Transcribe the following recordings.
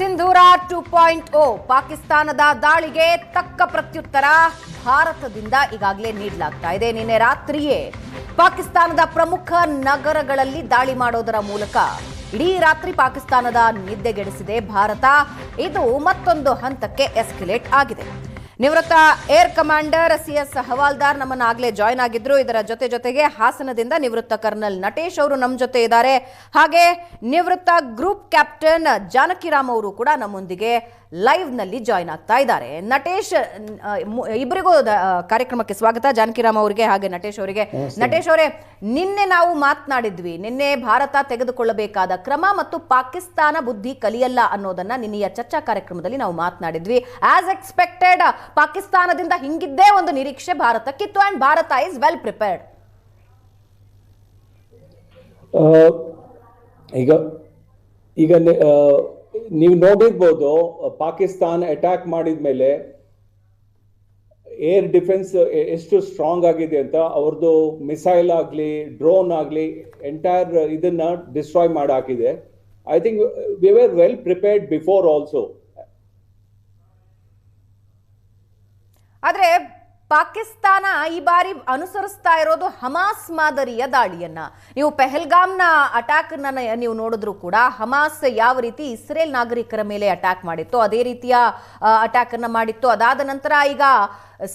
Sindoor to point ಓ ಪಾಕಿಸ್ತಾನದ ದಾಳಿಗೆ ತಕ್ಕ ಪ್ರತ್ಯುತ್ತರ ಭಾರತದಿಂದ ಈಗಾಗಲೇ ನೀಡಲಾಗ್ತಾ ಇದೆ. ನಿನ್ನೆ ರಾತ್ರಿಯೇ ಪಾಕಿಸ್ತಾನದ ಪ್ರಮುಖ ನಗರಗಳಲ್ಲಿ ದಾಳಿ ಮಾಡೋದರ ಮೂಲಕ ಇಡೀ ರಾತ್ರಿ ಪಾಕಿಸ್ತಾನದ ನಿದ್ದೆಗೆಡಿಸಿದೆ. ಭಾರತ, ಇದು ಮತ್ತೊಂದು ಹಂತಕ್ಕೆ ಎಸ್ಕಲೇಟ್ ಆಗಿದೆ. ನಿವೃತ್ತ air commander C S Havaldar ನಮ್ಮನ್ನ ಆಗಲೇ ಜಾಯ್ನ್ ಆಗಿದ್ರು. ಇದರ ಜೊತೆ ಜೊತೆಗೆ ಹಾಸನದಿಂದ ನಿವೃತ್ತ ಕರ್ನಲ್ ನಟೇಶ್ ಅವರು ನಮ್ಮ ಜೊತೆ ಇದ್ದಾರೆ. ಹಾಗೆ ನಿವೃತ್ತ ಗ್ರೂಪ್ ಕ್ಯಾಪ್ಟನ್ ಜಾನಕಿರಾಮ್ ಅವರು ಕೂಡ ನಮ್ಮೊಂದಿಗೆ ಲೈವ್ನಲ್ಲಿ ಜಾಯ್ನ್ ಆಗ್ತಾ ಇದ್ದಾರೆ. ನಟೇಶ್ ಇಬ್ಬರಿಗೂ ಕಾರ್ಯಕ್ರಮಕ್ಕೆ ಸ್ವಾಗತ. ಜಾನಕಿರಾಮ್ ಅವರಿಗೆ ಹಾಗೆ ನಟೇಶ್ ಅವರಿಗೆ. ನಟೇಶ್ ಅವರೇ ನಿನ್ನೆ ನಾವು ಮಾತನಾಡಿದ್ವಿ. ನಿನ್ನೆ ಭಾರತ ತೆಗೆದುಕೊಳ್ಳಬೇಕಾದ ಕ್ರಮ ಮತ್ತು ಪಾಕಿಸ್ತಾನ ಬುದ್ಧಿ ಕಲಿಯಲ್ಲ ಅನ್ನೋದನ್ನ ನಿನ್ನೆಯ ಚರ್ಚಾ ಕಾರ್ಯಕ್ರಮದಲ್ಲಿ ನಾವು ಮಾತನಾಡಿದ್ವಿ. ಆಸ್ ಎಕ್ಸ್ಪೆಕ್ಟೆಡ್ ಪಾಕಿಸ್ತಾನದಿಂದ ಹಿಂಗಿದ್ದೇ ಒಂದು ನಿರೀಕ್ಷೆ ಭಾರತಕ್ಕಿತ್ತು and Bharat is well prepared ಈಗ ಈಗ ನೀವು ನೋಡಿರ್ಬೋದು ಪಾಕಿಸ್ತಾನ ಅಟ್ಯಾಕ್ ಮಾಡಿದ ಮೇಲೆ ಏರ್ ಡಿಫೆನ್ಸ್ ಎಷ್ಟು ಸ್ಟ್ರಾಂಗ್ ಆಗಿದೆ ಅಂತ ಅವ್ರದ್ದು ಮಿಸೈಲ್ ಆಗಲಿ ಡ್ರೋನ್ ಆಗಲಿ ಎಂಟೈರ್ ಇದನ್ನ ಡಿಸ್ಟ್ರಾಯ್ ಮಾಡಿ ಹಾಕಿದೆ I think we well prepared before also ಆದ್ರೆ ಪಾಕಿಸ್ತಾನ ಈ ಬಾರಿ ಅನುಸರಿಸ್ತಾ ಇರೋದು ಹಮಾಸ್ ಮಾದರಿಯ ದಾಳಿಯನ್ನ. ನೀವು ಪೆಹಲ್ಗಾಮ್ನ ಅಟ್ಯಾಕ್ ನೀವು ನೋಡಿದ್ರು ಕೂಡ ಹಮಾಸ್ ಯಾವ ರೀತಿ ಇಸ್ರೇಲ್ ನಾಗರಿಕರ ಮೇಲೆ ಅಟ್ಯಾಕ್ ಮಾಡಿತ್ತು, ಅದೇ ರೀತಿಯ ಅಟ್ಯಾಕ್ ಅನ್ನ ಮಾಡಿತ್ತು. ಅದಾದ ನಂತರ ಈಗ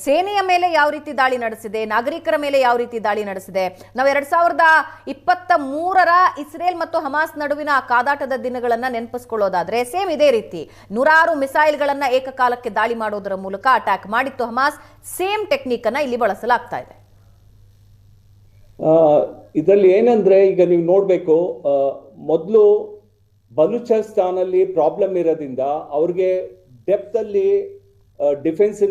ಸೇನೆಯ ಮೇಲೆ ಯಾವ ರೀತಿ ದಾಳಿ ನಡೆಸಿದೆ, ನಾಗರಿಕರ ಮೇಲೆ ಯಾವ ರೀತಿ ದಾಳಿ ನಡೆಸಿದೆ, ನಾವು ಎರಡ್ ಸಾವಿರದ ಇಪ್ಪತ್ತ ಮೂರರ ಇಸ್ರೇಲ್ ಮತ್ತು ಹಮಾಸ್ ನಡುವಿನ ಆ ಕಾದಾಟದ ದಿನಗಳನ್ನ ನೆನಪಿಸ್ಕೊಳ್ಳೋದಾದ್ರೆ ಸೇಮ್ ಇದೇ ರೀತಿ. ನೂರಾರು ಮಿಸೈಲ್ಗಳನ್ನ ಏಕಕಾಲಕ್ಕೆ ದಾಳಿ ಮಾಡೋದರ ಮೂಲಕ ಅಟ್ಯಾಕ್ ಮಾಡಿತ್ತು ಹಮಾಸ್. ಸೇಮ್ ಟೆಕ್ನಿಕ್ ಅನ್ನ ಇಲ್ಲಿ ಬಳಸಲಾಗ್ತಾ ಇದೆ. ಇದರಲ್ಲಿ ಏನಂದ್ರೆ ಈಗ ನೀವು ನೋಡ್ಬೇಕು ಮೊದಲು ಬಲುಚಸ್ತಾನಲ್ಲಿ ಪ್ರಾಬ್ಲಮ್ ಇರೋದ್ರಿಂದ ಅವ್ರಿಗೆ ಡೆಪ್ತ್ ಅಲ್ಲಿ ಡಿಫೆನ್ಸ್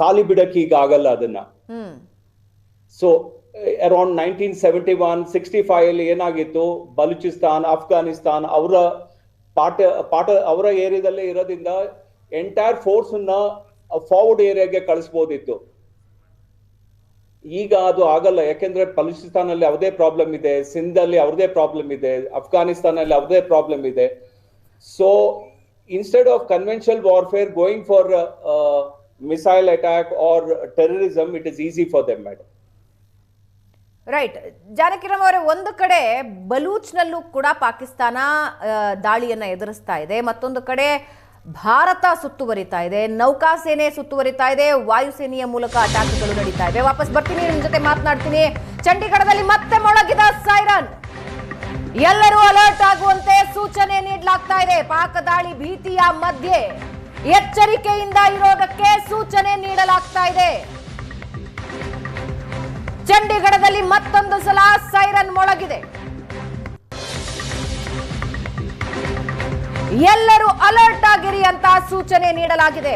ಖಾಲಿ ಬಿಡಕ್ಕೆ ಈಗ ಆಗಲ್ಲ ಅದನ್ನ. So around nineteen seventy one sixty five ಅಲ್ಲಿ ಏನಾಗಿತ್ತು? ಬಲೂಚಿಸ್ತಾನ್ ಅಫ್ಘಾನಿಸ್ತಾನ್ ಅವರ ಪಾಠ ಪಾಠ ಅವರ ಏರಿಯಾದಲ್ಲೇ ಇರೋದ್ರಿಂದ ಎಂಟೈರ್ ಫೋರ್ಸ್ ಅನ್ನ ಫಾರ್ವರ್ಡ್ ಏರಿಯಾಗೆ ಕಳಿಸ್ಬೋದಿತ್ತು. ಈಗ ಅದು ಆಗಲ್ಲ. ಯಾಕೆಂದ್ರೆ ಬಲೂಚಿಸ್ತಾನಲ್ಲಿ ಯಾವುದೇ ಪ್ರಾಬ್ಲಮ್ ಇದೆ ಸಿಂಧ್ ಅಲ್ಲಿ ಅವ್ರದೇ ಪ್ರಾಬ್ಲಮ್ ಇದೆ ಅಫ್ಘಾನಿಸ್ತಾನಲ್ಲಿ ಅವ್ರದೇ ಪ್ರಾಬ್ಲಮ್ ಇದೆ. So instead of going warfare going for missile attack or terrorism, it is easy for them madam. Right Janakiram ಅವರೇ ಒಂದು ಕಡೆ ಬಲೂಚ್ನಲ್ಲೂ ಕೂಡ ಪಾಕಿಸ್ತಾನ ದಾಳಿಯನ್ನು ಎದುರಿಸ್ತಾ ಇದೆ. ಮತ್ತೊಂದು ಕಡೆ ಭಾರತ ಸುತ್ತುವರಿತಾ ಇದೆ. ನೌಕಾಸೇನೆ ಸುತ್ತುವರಿತಾ ಇದೆ. ವಾಯುಸೇನೆಯ ಮೂಲಕ ಅಟ್ಯಾಕ್ಗಳು ನಡೀತಾ ಇವೆ. ವಾಪಸ್ ಬರ್ತೀನಿ ನಿಮ್ಮ ಜೊತೆ ಮಾತನಾಡ್ತೀನಿ. ಚಂಡೀಗಢದಲ್ಲಿ ಮತ್ತೆ ಮೊಳಗಿದ ಸೈರನ್ ಎಲ್ಲರೂ ಅಲರ್ಟ್ ಆಗುವಂತೆ ಸೂಚನೆ ನೀಡಲಾಗ್ತಾ ಇದೆ. ಭೀತಿಯ ಮಧ್ಯೆ ಎಚ್ಚರಿಕೆಯಿಂದ ಇರೋದಕ್ಕೆ ಸೂಚನೆ ನೀಡಲಾಗ್ತಾ ಇದೆ. ಚಂಡೀಗಢದಲ್ಲಿ ಮತ್ತೊಂದು ಸಲ ಸೈರನ್ ಮೊಳಗಿದೆ. ಎಲ್ಲರೂ ಅಲರ್ಟ್ ಆಗಿರಿ ಅಂತ ಸೂಚನೆ ನೀಡಲಾಗಿದೆ.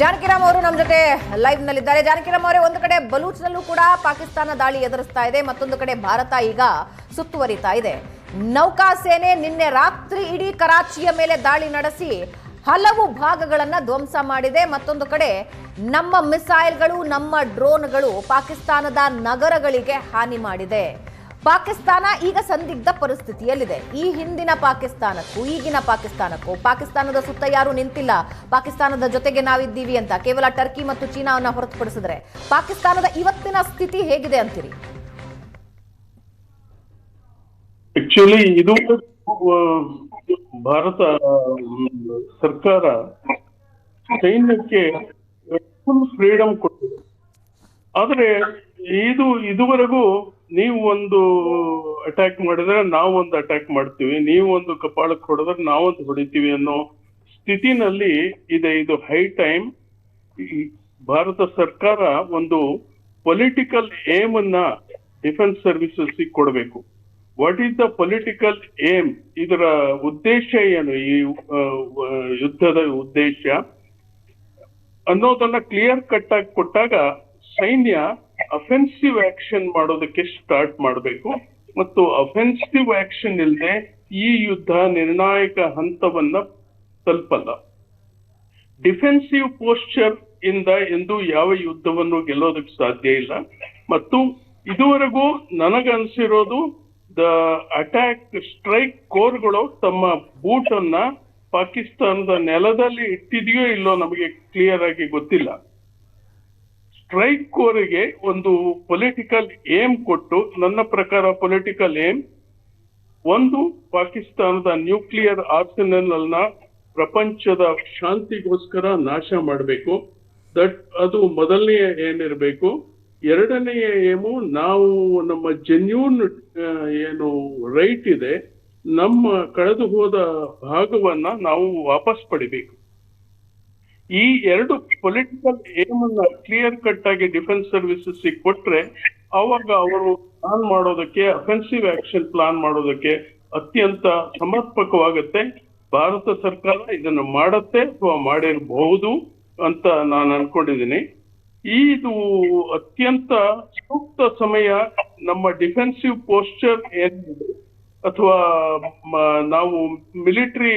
ಜಾನಕಿರಾಮ್ ಅವರು ನಮ್ಮ ಜೊತೆ ಲೈವ್ ನಲ್ಲಿದ್ದಾರೆ. ಜಾನಕಿರಾಮ್ ಅವರೇ, ಒಂದು ಕಡೆ ಬಲೂಚ್ನಲ್ಲೂ ಕೂಡ ಪಾಕಿಸ್ತಾನ ದಾಳಿ ಎದುರಿಸ್ತಾ ಇದೆ, ಮತ್ತೊಂದು ಕಡೆ ಭಾರತ ಈಗ ಸುತ್ತುವರಿತಾ ಇದೆ. ನೌಕಾಸೇನೆ ನಿನ್ನೆ ರಾತ್ರಿ ಇಡೀ ಕರಾಚಿಯ ಮೇಲೆ ದಾಳಿ ನಡೆಸಿ ಹಲವು ಭಾಗಗಳನ್ನು ಧ್ವಂಸ ಮಾಡಿದೆ. ಮತ್ತೊಂದು ಕಡೆ ನಮ್ಮ ಮಿಸೈಲ್ಗಳು, ನಮ್ಮ ಡ್ರೋನ್ಗಳು ಪಾಕಿಸ್ತಾನದ ನಗರಗಳಿಗೆ ಹಾನಿ ಮಾಡಿದೆ. ಪಾಕಿಸ್ತಾನ ಈಗ ಸಂದಿಗ್ಧ ಪರಿಸ್ಥಿತಿಯಲ್ಲಿದೆ. ಈ ಹಿಂದಿನ ಪಾಕಿಸ್ತಾನಕ್ಕೂ, ಈಗಿನ ಪಾಕಿಸ್ತಾನಕ್ಕೂ, ಪಾಕಿಸ್ತಾನದ ಸುತ್ತ ಯಾರು ನಿಂತಿಲ್ಲ. ಪಾಕಿಸ್ತಾನದ ಜೊತೆಗೆ ನಾವಿದ್ದೀವಿ ಅಂತ ಕೇವಲ ಟರ್ಕಿ ಮತ್ತು ಚೀನಾವನ್ನ ಹೊರತುಪಡಿಸಿದ್ರೆ ಪಾಕಿಸ್ತಾನದ ಇವತ್ತಿನ ಸ್ಥಿತಿ ಹೇಗಿದೆ ಅಂತೀರಿ? ಆಕ್ಚುಲಿ ಇದು ಭಾರತ ಸರ್ಕಾರ ಸೈನ್ಯಕ್ಕೆ ಫುಲ್ ಫ್ರೀಡಮ್ ಕೊಟ್ಟಿದೆ. ಆದರೆ, ಇದು ಇದುವರೆಗೂ ನೀವು ಒಂದು ಅಟ್ಯಾಕ್ ಮಾಡಿದ್ರೆ ನಾವು ಒಂದು ಅಟ್ಯಾಕ್ ಮಾಡ್ತೀವಿ. ನೀವು ಒಂದು ಕಪಾಳಕ್ಕೆ ಹೊಡೆದ್ರೆ ನಾವೊಂದು ಹೊಡಿತೀವಿ ಅನ್ನೋ ಸ್ಥಿತಿನಲ್ಲಿ ಇದೆ. ಇದು ಹೈ ಟೈಮ್ ಭಾರತ ಸರ್ಕಾರ ಒಂದು ಪೊಲಿಟಿಕಲ್ ಏಮ್ ಅನ್ನ ಡಿಫೆನ್ಸ್ ಸರ್ವಿಸಸ್ ಕೊಡಬೇಕು. What is the political aim ಇದರ ಉದ್ದೇಶ ಏನು? ಈ ಯುದ್ಧದ ಉದ್ದೇಶ ಅನ್ನೋದನ್ನ ಕ್ಲಿಯರ್ ಕಟ್ ಆಗಿ ಕೊಟ್ಟಾಗ ಸೈನ್ಯ ಅಫೆನ್ಸಿವ್ ಆಕ್ಷನ್ ಮಾಡೋದಕ್ಕೆ ಸ್ಟಾರ್ಟ್ ಮಾಡಬೇಕು. ಮತ್ತು ಅಫೆನ್ಸಿವ್ ಆಕ್ಷನ್ ಇಲ್ಲದೆ ಈ ಯುದ್ಧ ನಿರ್ಣಾಯಕ ಹಂತವನ್ನ ತಲುಪಲ್ಲ. ಡಿಫೆನ್ಸಿವ್ ಪೋಸ್ಚರ್ ಇಂದ ಎಂದು ಯಾವ ಯುದ್ಧವನ್ನು ಗೆಲ್ಲೋದಕ್ಕೆ ಸಾಧ್ಯ ಇಲ್ಲ. ಮತ್ತು ಇದುವರೆಗೂ ನನಗನ್ಸಿರೋದು ದ ಅಟ್ಯಾಕ್ ಸ್ಟ್ರೈಕ್ ಕೋರ್ಗಳು ತಮ್ಮ ಬೂಟನ್ನ ಪಾಕಿಸ್ತಾನದ ನೆಲದಲ್ಲಿ ಇಟ್ಟಿದೆಯೋ ಇಲ್ಲೋ ನಮಗೆ ಕ್ಲಿಯರ್ ಆಗಿ ಗೊತ್ತಿಲ್ಲ. ಸ್ಟ್ರೈಕ್ ಕೋರಿಗೆ ಒಂದು ಪೊಲಿಟಿಕಲ್ ಏಮ್ ಕೊಟ್ಟು, ನನ್ನ ಪ್ರಕಾರ ಪೊಲಿಟಿಕಲ್ ಏಮ್ ಒಂದು, ಪಾಕಿಸ್ತಾನದ ನ್ಯೂಕ್ಲಿಯರ್ ಆರ್ಸೆನಲ್ ಪ್ರಪಂಚದ ಶಾಂತಿಗೋಸ್ಕರ ನಾಶ ಮಾಡಬೇಕು. ದಟ್, ಅದು ಮೊದಲನೆಯ ಏನಿರಬೇಕು ಎರಡನೆಯ ಏಮು ನಾವು ನಮ್ಮ ಜೆನ್ಯೂನ್ ಏನು ರೈಟ್ ಇದೆ. ನಮ್ಮ ಕಳೆದು ಹೋದ ಭಾಗವನ್ನ ನಾವು ವಾಪಸ್ ಪಡಿಬೇಕು. ಈ ಎರಡು ಪೊಲಿಟಿಕಲ್ ಏಮ್ ಅನ್ನ ಕ್ಲಿಯರ್ ಕಟ್ ಆಗಿ ಡಿಫೆನ್ಸ್ ಸರ್ವಿಸಸ್ ಕೊಟ್ರೆ ಅವಾಗ ಅವರು ಪ್ಲಾನ್ ಮಾಡೋದಕ್ಕೆ ಅಫೆನ್ಸಿವ್ ಆಕ್ಷನ್ ಪ್ಲಾನ್ ಮಾಡೋದಕ್ಕೆ ಅತ್ಯಂತ ಸಮರ್ಪಕವಾಗುತ್ತೆ. ಭಾರತ ಸರ್ಕಾರ ಇದನ್ನು ಮಾಡತ್ತೆ ಅಥವಾ ಮಾಡಿರಬಹುದು ಅಂತ ನಾನು ಅನ್ಕೊಂಡಿದ್ದೀನಿ. ಇದು ಅತ್ಯಂತ ಸೂಕ್ತ ಸಮಯ ನಮ್ಮ ಡಿಫೆನ್ಸಿವ್ ಪೋಸ್ಚರ್ ಏನಿದೆ? ಅಥವಾ ನಾವು ಮಿಲಿಟರಿ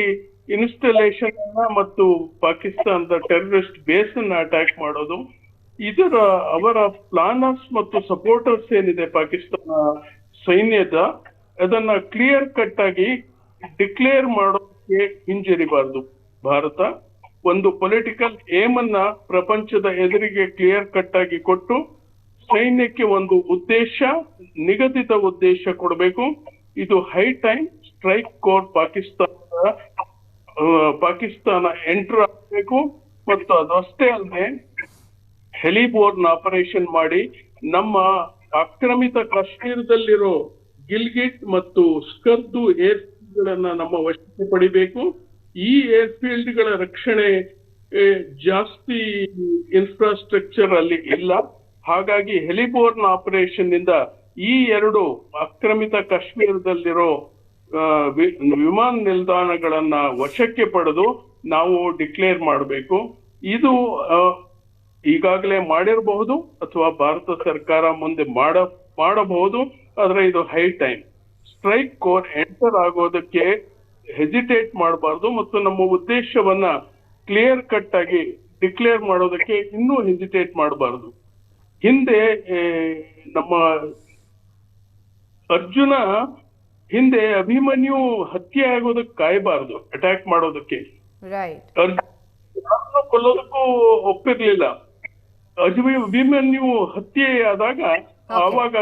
ಇನ್ಸ್ಟಾಲೇಷನ್ ಮತ್ತು ಪಾಕಿಸ್ತಾನದ ಟೆರರಿಸ್ಟ್ ಬೇಸ್ ಅನ್ನ ಅಟ್ಯಾಕ್ ಮಾಡೋದು. ಇದರ ಅವರ ಪ್ಲಾನರ್ಸ್ ಮತ್ತು ಸಪೋರ್ಟರ್ಸ್ ಏನಿದೆ ಪಾಕಿಸ್ತಾನ ಸೈನ್ಯದ, ಅದನ್ನ ಕ್ಲಿಯರ್ ಕಟ್ ಆಗಿ ಡಿಕ್ಲೇರ್ ಮಾಡೋಕೆ ಹಿಂಜರಿಬಾರದು. ಭಾರತ ಒಂದು ಪೊಲಿಟಿಕಲ್ ಏಮ್ ಅನ್ನ ಪ್ರಪಂಚದ ಎದುರಿಗೆ ಕ್ಲಿಯರ್ ಕಟ್ ಆಗಿ ಕೊಟ್ಟು ಸೈನ್ಯಕ್ಕೆ ಒಂದು ಉದ್ದೇಶ, ನಿಗದಿತ ಉದ್ದೇಶ ಕೊಡಬೇಕು. ಇದು ಹೈ ಟೈಮ್ ಸ್ಟ್ರೈಕ್ ಕೋರ್ ಪಾಕಿಸ್ತಾನದ ಪಾಕಿಸ್ತಾನ ಎಂಟ್ರ್ ಆಗಬೇಕು ಮತ್ತು ಅದಷ್ಟೇ ಅಲ್ಲದೆ ಹೆಲಿಬೋರ್ನ್ ಆಪರೇಷನ್ ಮಾಡಿ ನಮ್ಮ ಆಕ್ರಮಿತ ಕಾಶ್ಮೀರದಲ್ಲಿರೋ ಗಿಲ್ಗಿಟ್ ಮತ್ತು ಸ್ಕರ್ದು ಏರ್ ಗಳನ್ನ ನಮ್ಮ ವಶಕ್ಕೆ ಪಡಿಬೇಕು. ಈ ಏರ್ ಫೀಲ್ಡ್ಗಳ ರಕ್ಷಣೆ ಜಾಸ್ತಿ ಇನ್ಫ್ರಾಸ್ಟ್ರಕ್ಚರ್ ಅಲ್ಲಿ ಇಲ್ಲ. ಹಾಗಾಗಿ ಹೆಲಿಬೋರ್ನ್ ಆಪರೇಷನ್ನಿಂದ ಈ ಎರಡು ಆಕ್ರಮಿತ ಕಾಶ್ಮೀರದಲ್ಲಿರೋ ವಿಮಾನ ನಿಲ್ದಾಣಗಳನ್ನ ವಶಕ್ಕೆ ಪಡೆದು ನಾವು ಡಿಕ್ಲೇರ್ ಮಾಡಬೇಕು. ಇದು ಈಗಾಗಲೇ ಮಾಡಿರಬಹುದು ಅಥವಾ ಭಾರತ ಸರ್ಕಾರ ಮುಂದೆ ಮಾಡ, ಮಾಡಬಹುದು, ಆದ್ರೆ ಇದು high time. Strike core enter ಆಗೋದಕ್ಕೆ ಹೆಸಿಟೇಟ್ ಮಾಡಬಾರ್ದು ಮತ್ತು ನಮ್ಮ ಉದ್ದೇಶವನ್ನ ಕ್ಲಿಯರ್ ಕಟ್ ಆಗಿ ಡಿಕ್ಲೇರ್ ಮಾಡೋದಕ್ಕೆ ಇನ್ನೂ ಹೆಸಿಟೇಟ್ ಮಾಡಬಾರ್ದು. ಹಿಂದೆ ನಮ್ಮ ಅರ್ಜುನ ಹಿಂದೆ ಅಭಿಮನ್ಯು ಹತ್ಯೆ ಆಗೋದಕ್ಕೆ ಕಾಯಬಾರದು ಅಟ್ಯಾಕ್ ಮಾಡೋದಕ್ಕೆ. ಕೊಲ್ಲೋದಕ್ಕೂ ಒಪ್ಪಿರ್ಲಿಲ್ಲ. ಅಭಿಮ ಅಭಿಮನ್ಯು ಹತ್ಯೆ ಆದಾಗ ಆವಾಗ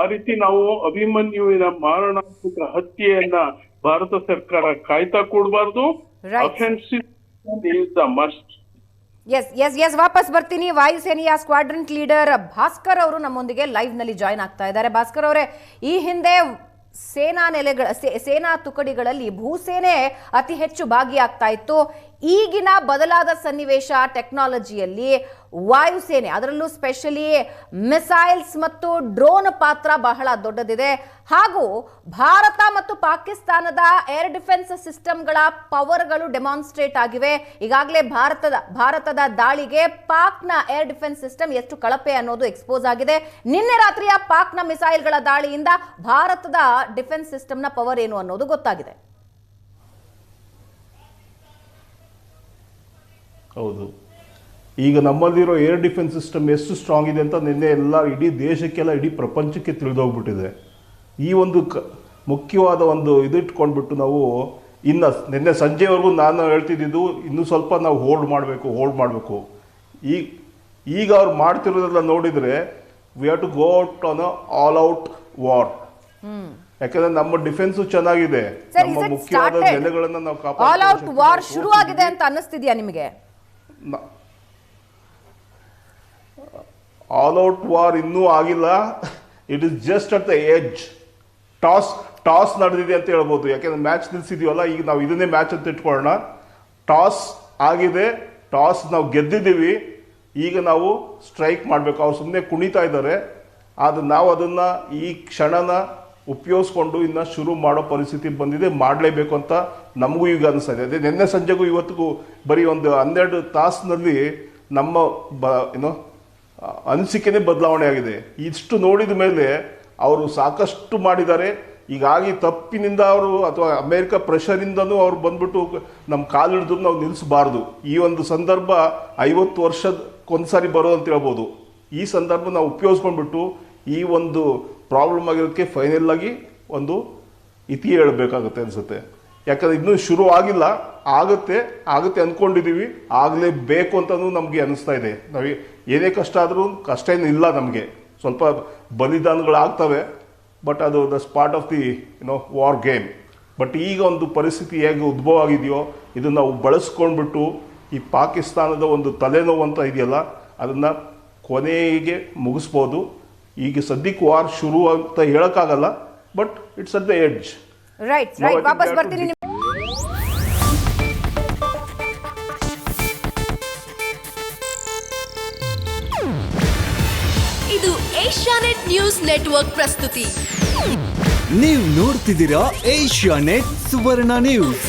ಆ ರೀತಿ ನಾವು ಅಭಿಮನ್ಯುವಿನ ಮಾರಣಾಂತಿಕ ಹತ್ಯೆಯನ್ನ ಭಾರತ ಸರ್ಕಾರ ಕಾಯ್ತಾ ಕೊಡಬಾರ್ದು. ಎಸ್ ಎಸ್ ಎಸ್ ವಾಪಸ್ ಬರ್ತೀನಿ. ವಾಯುಸೇನೆಯ ಸ್ಕ್ವಾಡ್ರನ್ ಲೀಡರ್ ಭಾಸ್ಕರ್ ಅವರು ನಮ್ಮೊಂದಿಗೆ ಲೈವ್ನಲ್ಲಿ ಜಾಯ್ನ್ ಆಗ್ತಾ ಇದ್ದಾರೆ. ಭಾಸ್ಕರ್ ಅವರೇ ಈ ಹಿಂದೆ ಸೇನಾ ನೆಲೆಗಳ ಸೇನಾ ತುಕಡಿಗಳಲ್ಲಿ ಭೂಸೇನೆ ಅತಿ ಹೆಚ್ಚು ಭಾಗಿಯಾಗ್ತಾ ಇತ್ತು. ಈಗಿನ ಬದಲಾದ ಸನ್ನಿವೇಶ ಟೆಕ್ನಾಲಜಿಯಲ್ಲಿ ವಾಯುಸೇನೆ, ಅದರಲ್ಲೂ ಸ್ಪೆಷಲಿ ಮಿಸೈಲ್ಸ್ ಮತ್ತು ಡ್ರೋನ್ ಪಾತ್ರ ಬಹಳ ದೊಡ್ಡದಿದೆ. ಹಾಗೂ ಭಾರತ ಮತ್ತು ಪಾಕಿಸ್ತಾನದ ಏರ್ ಡಿಫೆನ್ಸ್ ಸಿಸ್ಟಮ್ಗಳ ಪವರ್ಗಳು ಡೆಮಾನ್ಸ್ಟ್ರೇಟ್ ಆಗಿವೆ. ಈಗಾಗಲೇ ಭಾರತದ ಭಾರತದ ದಾಳಿಗೆ ಪಾಕ್ನ ಏರ್ ಡಿಫೆನ್ಸ್ ಸಿಸ್ಟಮ್ ಎಷ್ಟು ಕಳಪೆ ಅನ್ನೋದು ಎಕ್ಸ್ಪೋಸ್ ಆಗಿದೆ. ನಿನ್ನೆ ರಾತ್ರಿಯ ಪಾಕ್ನ ಮಿಸೈಲ್ಗಳ ದಾಳಿಯಿಂದ ಭಾರತದ ಡಿಫೆನ್ಸ್ ಸಿಸ್ಟಮ್ನ ಪವರ್ ಏನು ಅನ್ನೋದು ಗೊತ್ತಾಗಿದೆ. ಹೌದು. ಈಗ ನಮ್ಮಲ್ಲಿರೋ ಏರ್ ಡಿಫೆನ್ಸ್ ಸಿಸ್ಟಮ್ ಎಷ್ಟು ಸ್ಟ್ರಾಂಗ್ ಇದೆ ಅಂತ ನಿನ್ನೆ ಎಲ್ಲ ಇಡೀ ದೇಶಕ್ಕೆಲ್ಲ ಇಡೀ ಪ್ರಪಂಚಕ್ಕೆ ತಿಳಿದೋಗ್ಬಿಟ್ಟಿದೆ. ಈ ಒಂದು ಕ ಮುಖ್ಯವಾದ ಒಂದು ಇದಿಟ್ಕೊಂಡ್ಬಿಟ್ಟು ನಾವು ಇನ್ನು ನಿನ್ನೆ ಸಂಜೆವರೆಗೂ ನಾನು ಹೇಳ್ತಿದ್ದಿದ್ದು ಇನ್ನೂ ಸ್ವಲ್ಪ ನಾವು ಹೋಲ್ಡ್ ಮಾಡಬೇಕು ಹೋಲ್ಡ್ ಮಾಡಬೇಕು. ಈ ಈಗ ಅವ್ರು ಮಾಡ್ತಿರೋದೆಲ್ಲ ನೋಡಿದರೆ we have to go out on all out war ಯಾಕಂದ್ರೆ ನಮ್ಮ ಡಿಫೆನ್ಸ್ ಚೆನ್ನಾಗಿದೆ. ನಮ್ಮ ಮುಖ್ಯವಾದ ನೆಲೆಗಳನ್ನ ನಾವು ಆಲ್ ಔಟ್ ವಾರ್ ಶುರು ಆಗಿದೆ ಅಂತ ಅನ್ನಿಸ್ತಿದ್ಯಾ ನಿಮಗೆ? ಆಲ್ ಔಟ್ ವಾರ್ ಇನ್ನೂ ಆಗಿಲ್ಲ. It is just at the edge toss toss ನಡೆದಿದೆ ಅಂತ ಹೇಳ್ಬೋದು. ಯಾಕೆಂದ್ರೆ ಮ್ಯಾಚ್ ನಿಲ್ಸಿದೀವಲ್ಲ, ಈಗ ನಾವು ಇದನ್ನೇ ಮ್ಯಾಚ್ ಅಂತ ಇಟ್ಕೊಳ್ಳೋಣ. ಟಾಸ್ ಆಗಿದೆ. ಟಾಸ್ ನಾವು ಗೆದ್ದಿದ್ದೀವಿ. ಈಗ ನಾವು ಸ್ಟ್ರೈಕ್ ಮಾಡಬೇಕು. ಅವ್ರು ಸುಮ್ಮನೆ ಕುಣಿತಾ ಇದ್ದಾರೆ. ಆದರೆ ನಾವು ಅದನ್ನು ಈ ಕ್ಷಣನ ಉಪಯೋಗಿಸ್ಕೊಂಡು ಇನ್ನು ಶುರು ಮಾಡೋ ಪರಿಸ್ಥಿತಿ ಬಂದಿದೆ, ಮಾಡಲೇಬೇಕು ಅಂತ ನಮಗೂ ಈಗ ಅನಿಸ್ತಾ ಇದೆ ಅದೇ ನಿನ್ನೆ ಸಂಜೆಗೂ ಇವತ್ತಿಗೂ ಬರೀ ಒಂದು ಹನ್ನೆರಡು ತಾಸಿನಲ್ಲಿ ನಮ್ಮ ಬ, ಏನು ಅನಿಸಿಕೆನೇ ಬದಲಾವಣೆ ಆಗಿದೆ. ಇಷ್ಟು ನೋಡಿದ ಮೇಲೆ ಅವರು ಸಾಕಷ್ಟು ಮಾಡಿದ್ದಾರೆ. ಹೀಗಾಗಿ ತಪ್ಪಿನಿಂದ ಅವರು ಅಥವಾ ಅಮೇರಿಕ ಪ್ರೆಷರಿಂದನೂ ಅವ್ರು ಬಂದ್ಬಿಟ್ಟು ನಮ್ಮ ಕಾಲಿಡಿದ್ರು ನಾವು ನಿಲ್ಲಿಸಬಾರ್ದು ಈ ಒಂದು ಸಂದರ್ಭ ಐವತ್ತು ವರ್ಷದಕ್ಕೊಂದ್ಸಾರಿ ಬರೋದು ಅಂತ ಹೇಳ್ಬೋದು. ಈ ಸಂದರ್ಭ ನಾವು ಉಪಯೋಗಿಸ್ಕೊಂಡ್ಬಿಟ್ಟು ಈ ಒಂದು ಪ್ರಾಬ್ಲಮ್ ಆಗಿರೋದಕ್ಕೆ ಫೈನಲ್ ಆಗಿ ಒಂದು ಇತಿ ಹೇಳಬೇಕಾಗುತ್ತೆ ಅನಿಸುತ್ತೆ. ಯಾಕಂದ್ರೆ ಇನ್ನೂ ಶುರು ಆಗಿಲ್ಲ. ಆಗುತ್ತೆ ಆಗುತ್ತೆ ಅಂದ್ಕೊಂಡಿದ್ದೀವಿ ಆಗಲೇಬೇಕು ಅಂತಲೂ ನಮಗೆ ಅನಿಸ್ತಾ ಇದೆ. ನಾವು ಏನೇ ಕಷ್ಟ ಆದರೂ ಕಷ್ಟ ಏನು ಇಲ್ಲ ನಮಗೆ. ಸ್ವಲ್ಪ ಬಲಿದಾನಗಳಾಗ್ತವೆ ಬಟ್ ಅದು this part of the you know war game but ಈಗ ಒಂದು ಪರಿಸ್ಥಿತಿ ಹೇಗೆ ಉದ್ಭವ ಆಗಿದೆಯೋ ಇದನ್ನು ನಾವು ಬಳಸ್ಕೊಂಡ್ಬಿಟ್ಟು ಈ ಪಾಕಿಸ್ತಾನದ ಒಂದು ತಲೆನೋವು ಅಂತ ಇದೆಯಲ್ಲ, ಅದನ್ನು ಕೊನೆಗೆ ಮುಗಿಸ್ಬೋದು. ಈಗ ಸದ್ಯಕ್ಕೆ ವಾರ್ ಶುರು ಅಂತ ಹೇಳಕ್ಕಾಗಲ್ಲ but it's at the edge right right ವಾಪಸ್ ಬರ್ತೀನಿ ಇದು ಏಷ್ಯಾನೆಟ್ ನ್ಯೂಸ್ ನೆಟ್ವರ್ಕ್ ಪ್ರಸ್ತುತಿ. ನೀವು ನೋಡ್ತಿದ್ದೀರಾ ಏಷ್ಯಾ ನೆಟ್ ಸುವರ್ಣ ನ್ಯೂಸ್.